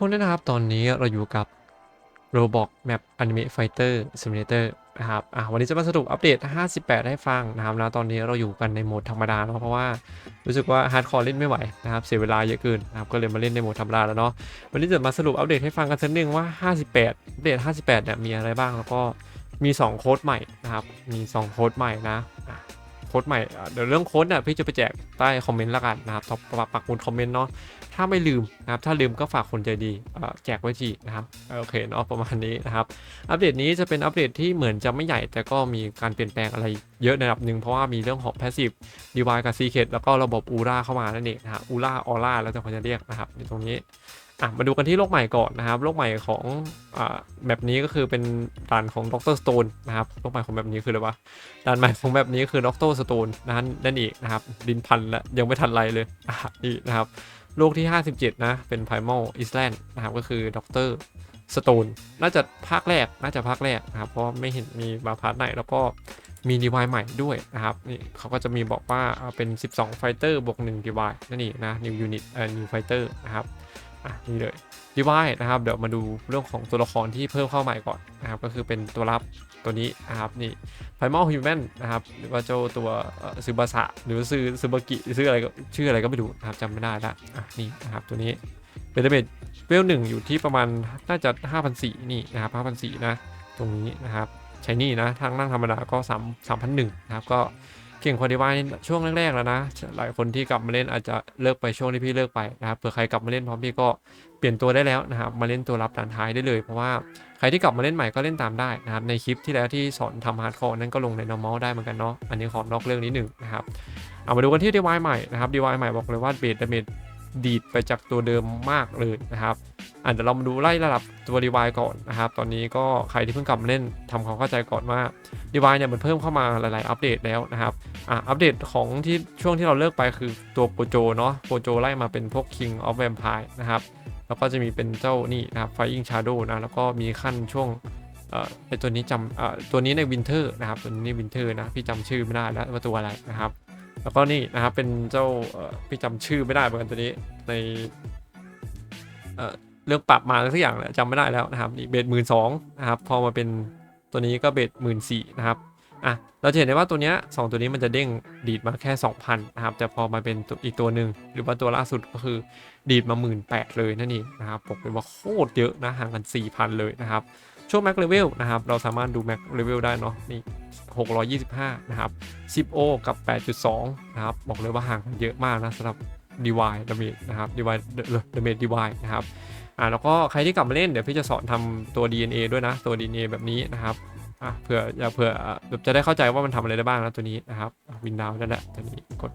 พวกนี้นะครับ ตอนนี้เราอยู่กับ Roblox Map Anime Fighter Simulator นะครับอะวันนี้จะมาสรุปอัปเดต 58 ให้ฟังนะครับนะตอนนี้เราอยู่กันในโหมดธรรมดาเนาะเพราะว่ารู้สึกว่าฮาร์ดคอร์เล่นไม่ไหวนะครับเสียเวลาเยอะเกินนะครับก็เลยมาเล่นในโหมดธรรมดาแล้วเนาะวันนี้จะมาสรุปอัปเดตให้ฟังกันสักนึงว่า 58 อัปเดต 58เนี่ยมีอะไรบ้างแล้วก็มี 2 โค้ดใหม่นะครับมี 2 โค้ดใหม่นะ โค้ดใหม่เดี๋ยวเรื่องโค้ดเนี่ยพี่จะไปแจกใต้คอมเมนต์ละกันนะครับท็อปปักหมุดคอมเมนต์เนาะถ้าไม่ลืมนะครับถ้าลืมก็ฝากคนใจดีแจกไว้ทีนะครับโอเคเนาะประมาณนี้นะครับ อัปเดตนี้จะเป็นอัปเดตที่เหมือนจะไม่ใหญ่แต่ก็มีการเปลี่ยนแปลงอะไรเยอะในระดับหนึ่งเพราะว่ามีเรื่องของ Passive d e v i กับ Secret แล้วก็ระบบอูราเข้ามานั่นเองนะฮะอูราออร่าแล้วแต่คนจะเรียกนะครับในตรงนี้ อะมาดูกันที่โลกใหม่ก่อนนะครับโลกใหม่ของอ่าแบบนี้ก็คือเป็นด่านของดรสโตนนะครับโลกใหม่ของแบบนี้คืออะไรวะด่านใหม่ของแบบนี้คือดรสโตนนั่นนั่นเองนะครับดินพันแล้วยังไม่ทันไรเลยอะนี่นะครับโลกที่ 57 นะ เป็น Primal Island นะครับก็คือด็อกเตอร์สโตนน่าจะภาคแรกน่าจะภาคแรกนะครับเพราะไม่เห็นมีมาพาร์ทไหนแล้วก็มีดีวายใหม่ด้วยนะครับนี่เขาก็จะมีบอกว่าเป็น 12 ไฟเตอร์บวก1ดีวายนั่นเองนะ New Unit เอ่อ New Fighter นะครับ อะนี่เลยดีวายนะครับเดี๋ยวมาดูเรื่องของตัวละครที่เพิ่มเข้าใหม่ก่อนนะครับก็คือเป็นตัวรับตัวนี้นะครับนี่ไพมอลฮิวแมนนะครับหรือว่าเจ้าตัวซูบาสะหรือว่าซื้อซูบากิซื้ออะไรก็ชื่ออะไรก็ไม่รู้นะครับจำไม่ได้ละอะนี่นะครับตัวนี้เป็นเบเวลหนึ่งอยู่ที่ประมาณน่าจะ5,004นี่นะครับ5,004นะตรงนี้นะครับใช้นี่นะทางนั่งธรรมดาก็3 3,001นะครับก็ เก่งควอดีวายช่วงแรกๆแล้วนะ หลายคนที่กลับมาเล่นอาจจะเลิกไปช่วงที่พี่เลิกไปนะครับเผื่อใครกลับมาเล่นพร้อมพี่ก็เปลี่ยนตัวได้แล้วนะครับมาเล่นตัวรับด่านท้ายได้เลยเพราะว่าใครที่กลับมาเล่นใหม่ก็เล่นตามได้นะครับในคลิปที่แล้วที่สอนทำฮาร์ดคอร์นั้นก็ลงใน normal ได้เหมือนกันเนาะอันนี้ขอนอกเรื่องนิดหนึ่งนะครับเอามาดูกันที่ DY ใหม่นะครับ DY ใหม่บอกเลยว่าเบสดาเมจดีดไปจากตัวเดิมมากเลยนะครับ อาจจะเรามาดูไล่ระดับตัว DY ก่อนนะครับ ตอนนี้ก็ใครที่เพิ่งกลับมาเล่นทำความเข้าใจก่อนว่า DY เนี่ยมันเพิ่มเข้ามาหลาย ๆ อัปเดตแล้วนะครับ อะอัปเดตของที่ช่วงที่เราเลิกไปคือตัวโปโจเนาะโปโจไล่มาเป็นพวก King of Vampire นะครับ แล้วก็จะมีเป็นเจ้านี่นะครับ Flying Shadow นะ แล้วก็มีขั้นช่วงเอ่อไอตัวนี้จำเอ่อตัวนี้ในวินเทอร์นะครับตัวนี้วินเทอร์นะพี่จำชื่อไม่ได้แล้วว่าตัวอะไรนะครับ แล้วก็นี่นะครับเป็นเจ้าเอ่อพี่จำชื่อไม่ได้เหมือนกันตัวนี้ใน เรื่องปรับมาอะไรสักอย่างแหละจำไม่ได้แล้วนะครับนี่เบสหมื่นสองนะครับพอมาเป็นตัวนี้ก็เบสหมื่นสี่นะครับอะเราจะเห็นได้ว่าตัวเนี้ยสองตัวนี้มันจะเด้งดีดมาแค่ 2,000นะครับแต่พอมาเป็นตัวอีกตัวหนึ่งหรือว่าตัวล่าสุดก็คือดีดมา 1 8ื่นเลยนั่นเองนะครับบอกเลยว่าโคตรเยอะนะห่างกัน 4,000 เลยนะครับช่วงแม็กเลเวลนะครับเราสามารถดูแม็กเลเวลได้เนาะนี่625นะครับ 10O กับ 8.2นะครับบอกเลยว่าห่างกันเยอะมากนะสำหรับ DY ดาเมจนะครับ DY ดายเมจ DY นะครับ อ่าแล้วก็ใครที่กลับมาเล่นเดี๋ยวพี่จะสอนทำตัว DNA ด้วยนะตัว DNA แบบนี้นะครับอะเผื่ออย่าเผื่อแบบจะได้เข้าใจว่ามันทำอะไรได้บ้างนะตัวนี้นะครับวินดาวนั่นแหละตัวนี้กด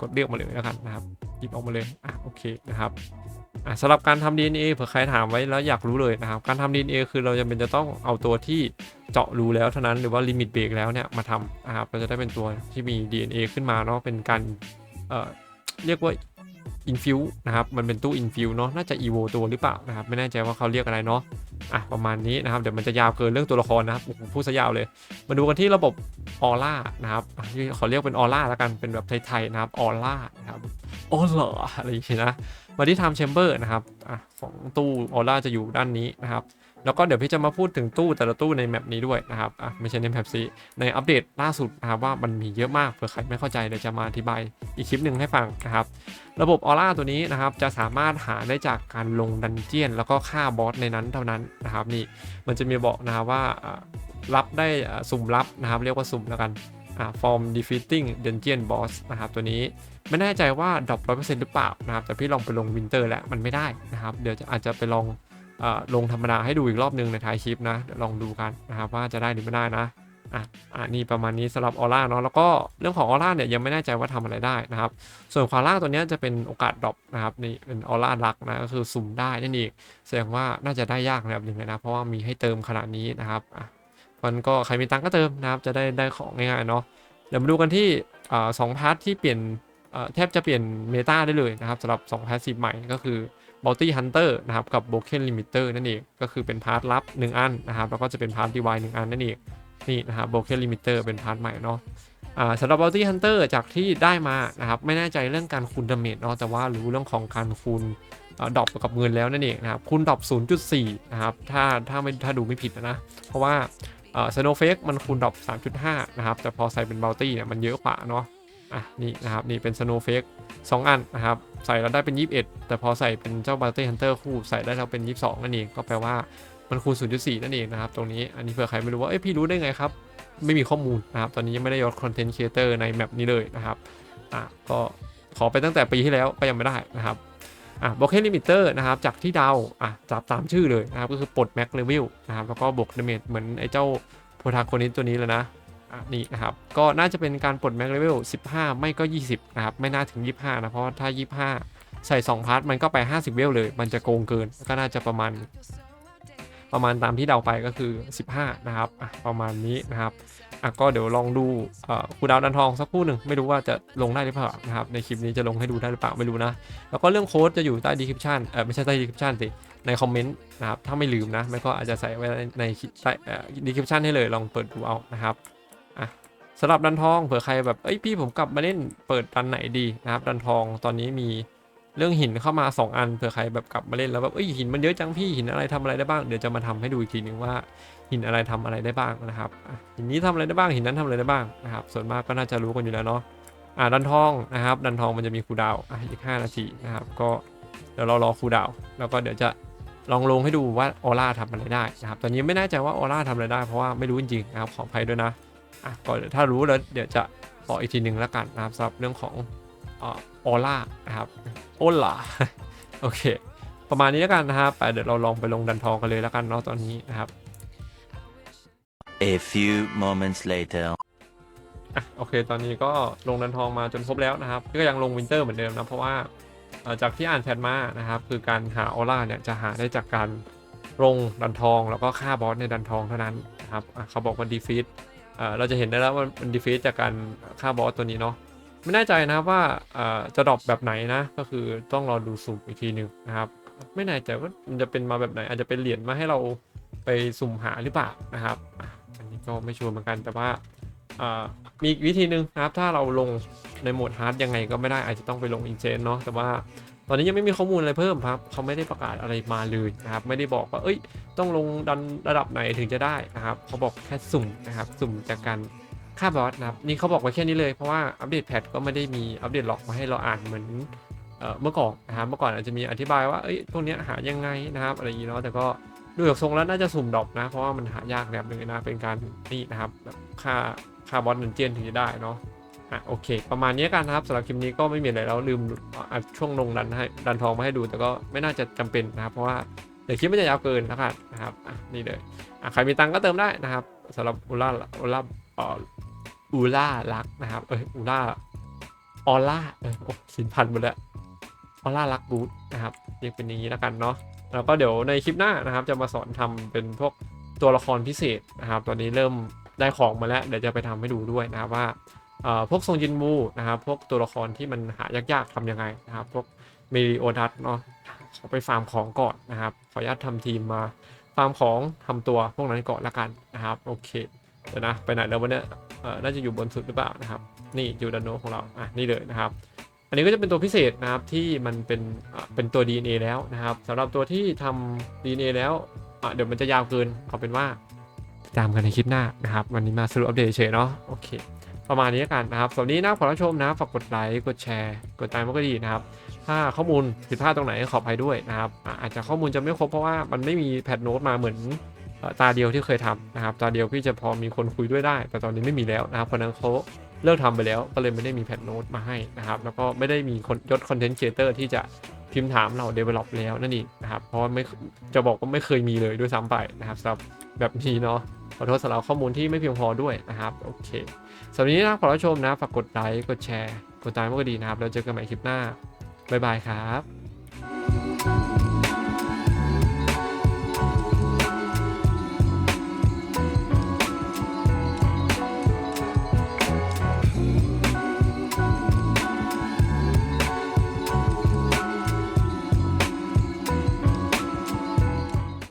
กดเลือกมาเลยแล้วกันนะครับหยิบออกมาเลยอะโอเคนะครับอะสำหรับการทำ DNA เผื่อใครถามไว้แล้วอยากรู้เลยนะครับ การทำ DNA คือเราจะเป็นจะต้องเอาตัวที่เจาะรูแล้วเท่านั้นหรือว่าลิมิตเบรกแล้วเนี่ยมาทำนะครับเราจะได้เป็นตัวที่มี DNA ขึ้นมาเนาะเป็นการเอ่อเรียกว่า อินฟิวนะครับมันเป็นตู้อินฟิวเนาะน่าจะอีโวตัวหรือเปล่านะครับไม่แน่ใจว่าเขาเรียกอะไรเนาะอะประมาณนี้นะครับเดี๋ยวมันจะยาวเกินเรื่องตัวละครนะครับผมพูดซะยาวเลย มาดูกันที่ระบบออร่านะครับขอเรียกเป็นออร่าแล้วกันเป็นแบบไทยๆนะครับออร่านะครับโอ้เหรออะไรอย่างเงี้ยนะมาที่ Time Chamber นะครับอะของตู้ออร่าจะอยู่ด้านนี้นะครับ แล้วก็เดี๋ยวพี่จะมาพูดถึงตู้แต่ละตู้ในแมปนี้ด้วยนะครับอะไม่ใช่ในแมปซีในอัปเดตล่าสุดนะครับว่ามันมีเยอะมากเผื่อใครไม่เข้าใจเดี๋ยวจะมาอธิบายอีกคลิปหนึ่งให้ฟังนะครับ ระบบออร่าตัวนี้นะครับจะสามารถหาได้จากการลงดันเจียน แล้วก็ฆ่าบอสในนั้นเท่านั้นนะครับนี่มันจะมีบอกนะครับว่ารับได้สุ่มรับนะครับ เรียกว่าสุ่มแล้วกันอ่า form defeating dungeon boss นะครับตัวนี้ไม่แน่ใจว่าดรอปร้อยเปอร์เซ็นต์หรือเปล่านะครับแต่พี่ลองไปลงวินเตอร์แล้วมันไม่ได้นะครับ เดี๋ยวจะอาจจะไปลอง ลงธรรมดาให้ดูอีกรอบหนึงในท้ายคลิปนะเดี๋ยวลองดูกันนะครับว่าจะได้หรือไม่ได้นะอะอะนี่ประมาณนี้สำหรับออร่าเนาะแล้วก็เรื่องของออร่าเนี่ยยังไม่แน่ใจว่าทำอะไรได้นะครับ ส่วนความล่าตัวนี้จะเป็นโอกาสดรอปนะครับนี่เป็นออร่าลักนะก็คือสุ่มได้นั่นเองแสดงว่าน่าจะได้ยากนะครับหนึ่งเลยนะเพราะว่ามีให้เติมขนาดนี้นะครับอะมันก็ใครมีตังค์ก็เติมนะครับจะได้ได้ของง่ายๆเนาะเดี๋ยวมาดูกันที่อ่าสองพาร์ทที่เปลี่ยนแทบจะเปลี่ยนเมตาได้เลยนะครับสำหรับ2 Passive ใหม่ก็คือ Bounty Hunter นะครับกับ Broken Limiter นั่นเองก็คือเป็นพาร์ทลับ 1 อันนะครับแล้วก็จะเป็นพาร์ท DY 1อันนั่นเองนี่นะครับ Broken Limiter เป็นพาร์ทใหม่เนาะสำหรับ Bounty Hunter จากที่ได้มานะครับไม่แน่ใจเรื่องการคูณดาเมจเนาะแต่ว่ารู้เรื่องของการคูณดรอปกับเงินแล้วนั่นเองนะครับคูณดรอป0.4 นะครับถ้าถ้าไม่ถ้าดูไม่ผิดนะ เพราะว่าสโนเฟกมันคูณดรอป3.5 นะครับแต่พอใส่เป็นบัลตี้เนี่ยมันเยอะกว่าเนาะ อะนี่นะครับนี่เป็นสโนเฟกสองอันนะครับใส่แล้วได้เป็น 21 แต่พอใส่เป็นเจ้าบัลตี้ฮันเตอร์คู่ใส่ได้แล้วเป็น 22 นั่นเองก็แปลว่ามันคูณ 0.4 นั่นเองนะครับ ตรงนี้อันนี้เผื่อใครไม่รู้ว่าเอ้ยพี่รู้ได้ไงครับ ไม่มีข้อมูลนะครับ ตอนนี้ยังไม่ได้ยกคอนเทนต์ครีเอเตอร์ในแมปนี้เลยนะครับอะก็ขอไปตั้งแต่ปีที่แล้วก็ยังไม่ได้นะครับอะบล็อกเฮลิมิเตอร์นะครับจากที่ดาวอะจับตามชื่อเลยนะครับก็คือปลดแม็กเลเวลนะครับแล้วก็บวกดาเมจเหมือนไอ้เจ้าโปรทาโคนิสตัวนี้เลยนะ อะนี่นะครับ ก็น่าจะเป็นการปลดแม็กเลเวล 15 ไม่ก็ 20 นะครับ ไม่น่าถึง 25 นะ เพราะว่าถ้า 25 ใส่ 2 พาร์ท มันก็ไป 50 เวลเลย มันจะโกงเกิน ก็น่าจะประมาณ ประมาณตามที่เดาไปก็คือ 15 นะครับ ประมาณนี้นะครับอะก็เดี๋ยวลองดูคูดาวดันทองสักคู่หนึ่งไม่รู้ว่าจะลงได้หรือเปล่านะครับ ในคลิปนี้จะลงให้ดูได้หรือเปล่าไม่รู้นะ แล้วก็เรื่องโค้ดจะอยู่ใต้ดีคริปชันเออไม่ใช่ใต้ดีคริปชันสิในคอมเมนต์นะครับถ้าไม่ลืมนะไม่ก็อาจจะใส่ไว้ในใต้ดีคริปชันให้เลยลองเปิดดูเอานะครับ สำหรับดันทองเผื่อใครแบบเอ้ยพี่ผมกลับมาเล่นเปิดดันไหนดีนะครับดันทองตอนนี้มีเรื่องหินเข้ามา 2 อันเผื่อใครแบบกลับมาเล่นแล้วแบบเอ้ยหินมันเยอะจังพี่หินอะไรทำอะไรได้บ้างเดี๋ยวจะมาทำให้ดูอีกทีนึงว่า หินอะไรทำอะไรได้บ้างนะครับหินนี้ทำอะไรได้บ้างหินนั้นทำอะไรได้บ้างนะครับส่วนมากก็น่าจะรู้กันอยู่แล้วเนาะอ่าดันทองนะครับดันทองมันจะมีคูดาวอะอีก5นาทีนะครับก็เดี๋ยวเรารอคูดาว แล้วก็เดี๋ยวจะลองลงให้ดูว่าออร่าทำอะไรได้นะครับตอนนี้ไม่แน่ใจว่าออร่าทำอะไรได้เพราะว่าไม่รู้จริงๆนะครับขออภัยด้วยนะ อะก็เดี๋ยวถ้ารู้แล้วเดี๋ยวจะบอกอีกทีหนึ่งแล้วกันนะครับสำหรับเรื่องของออร่านะครับโอล่าโอเค ประมาณนี้แล้วกันนะครับไปเดี๋ยวเราลองไปลงดันทองกันเลยแล้วกันเนาะตอนนี้นะครับ A few moments later. อะโอเค ตอนนี้ก็ลงดันทองมาจนครบแล้วนะครับ ก็ยังลงวินเตอร์เหมือนเดิมนะเพราะว่าเอ่อจากที่อ่านแพทมานะครับ คือการหาออร่าเนี่ยจะหาได้จากการลงดันทองแล้วก็ฆ่าบอสในดันทองเท่านั้นนะครับอะเขาบอกว่าดีฟีด เราจะเห็นได้แล้วว่ามันดีฟีดจากการฆ่าบอสตัวนี้เนาะไม่แน่ใจนะครับว่าจะดรอปแบบไหนนะ ก็คือต้องรอดูสุ่มอีกทีหนึ่งนะครับ ไม่แน่ใจว่ามันจะเป็นมาแบบไหน อาจจะเป็นเหรียญมาให้เราไปสุ่มหาหรือเปล่านะครับอันนี้ก็ไม่ชัวร์เหมือนกันแต่ว่ามีอีกวิธีหนึ่งนะครับ ถ้าเราลงในโหมดฮาร์ดยังไงก็ไม่ได้อาจจะต้องไปลงอินเซนเนาะแต่ว่า ตอนนี้ยังไม่มีข้อมูลอะไรเพิ่มครับ เขาไม่ได้ประกาศอะไรมาเลยนะครับ ไม่ได้บอกว่า เอ้ย ต้องลงดันระดับไหนถึงจะได้นะครับ เขาบอกแค่สุ่มนะครับ สุ่มจากการค่าบอสนะครับ นี่เขาบอกไว้แค่นี้เลย เพราะว่าอัปเดตแพทก็ไม่ได้มีอัปเดตหลอกมาให้เราอ่านเหมือนเมื่อก่อนนะครับเมื่อก่อนอาจจะมีอธิบายว่า เอ้ย พวกนี้หายังไงนะครับ อะไรอย่างนี้เนาะ แต่ก็ดูจากทรงแล้วน่าจะสุ่มดรอปนะ เพราะว่ามันหายากแบบนึงนะ เป็นการนี่นะครับ ค่าค่าบอสเนเจียนถึงจะได้เนาะ อะโอเค ประมาณนี้กันนะครับสำหรับคลิปนี้ก็ไม่มีอะไรแล้วลืมอัดช่วงลงดันให้ดันทองมาให้ดู แต่ก็ไม่น่าจะจำเป็นนะครับ เพราะว่าเดี๋ยวคลิปมันจะยาวเกินนะครับนะครับอะนี่เลยอะใครมีตังค์ก็เติมได้นะครับสำหรับอุล่าอุล่าอ่ออูล่ารักนะครับเอออูล่าออล่าเออโอ้สินพันหมดแล้วออล่ารักบูธนะครับเรียกเป็นอย่างนี้แล้วกันเนาะแล้วก็เดี๋ยวในคลิปหน้านะครับ จะมาสอนทำเป็นพวกตัวละครพิเศษนะครับ ตอนนี้เริ่มได้ของมาแล้ว เดี๋ยวจะไปทำให้ดูด้วยนะครับว่า พวกทรงจินบูนะครับพวกตัวละครที่มันหายากๆทำยังไงนะครับพวกเมริโอทัสเนาะขอไปฟาร์มของก่อนนะครับ ขออนุญาตทำทีมมาฟาร์มของทำตัวพวกนั้นก่อนละกันนะครับโอเคเดี๋ยวนะไปไหนแล้ววันเนี้ยเอ่อน่าจะอยู่บนสุดหรือเปล่านะครับ นี่จูดานโนของเราอะนี่เลยนะครับ อันนี้ก็จะเป็นตัวพิเศษนะครับที่มันเป็นอะเป็นตัว DNA แล้วนะครับสำหรับตัวที่ทำ DNA แล้วอะเดี๋ยวมันจะยาวเกินเอาเป็นว่าตามกันในคลิปหน้านะครับ วันนี้มาสรุปอัปเดตเฉยเนาะโอเค ประมาณนี้กันนะครับสำหรับนี้นะขอรับชมนะฝากกดไลค์กดแชร์กดติดตามก็ดีนะครับ ถ้าข้อมูลผิดพลาดตรงไหนขออภัยด้วยนะครับอาจจะข้อมูลจะไม่ครบเพราะว่ามันไม่มีแพทโน้ตมาเหมือนตาเดียวที่เคยทำนะครับตาเดียวพี่จะพอมีคนคุยด้วยได้ แต่ตอนนี้ไม่มีแล้วนะครับเพราะนั้นเขาเลิกทำไปแล้วก็เลยไม่ได้มีแพทโน้ตมาให้นะครับ แล้วก็ไม่ได้มีคนยศคอนเทนต์ครีเอเตอร์ที่จะพิมพ์ถามเรา develop แล้วนั่นเองนะครับ เพราะไม่จะบอกว่าไม่เคยมีเลยด้วยซ้ำไปนะครับสำหรับแบบนี้เนาะ ขอโทษสำหรับข้อมูลที่ไม่เพียงพอด้วยนะครับ โอเคสำหรับวันนี้นะขอรับชมนะ ฝากกดไลค์ กดแชร์ กดติดตามก็ดีนะครับ แล้วเจอกันใหม่คลิปหน้า บ๊ายบายครับ